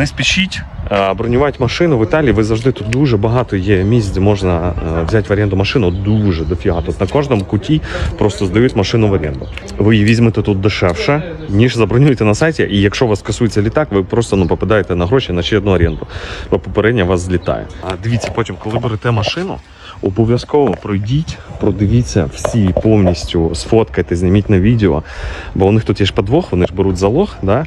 Не спішіть е, бронювати машину в Італії. Ви завжди тут дуже багато є місць, де можна е, взяти в оренду машину. Дуже дофіга. Тут на кожному куті просто здають машину в оренду. Ви її візьмете тут дешевше, ніж забронюєте на сайті. І якщо у вас касується літак, ви просто ну попадаєте на гроші на ще одну оренду, бо попередня вас злітає. А дивіться, потім, коли берете машину. Обов'язково пройдіть, продивіться всі повністю, сфоткайте, зніміть на відео, бо у них тут є ж подвох, вони ж беруть залог, да?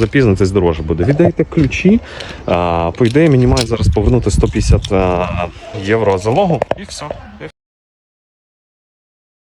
запізнитесь, дороже буде. Віддайте ключі. По ідеї, мені мають зараз повернути 150 євро залогу, і все.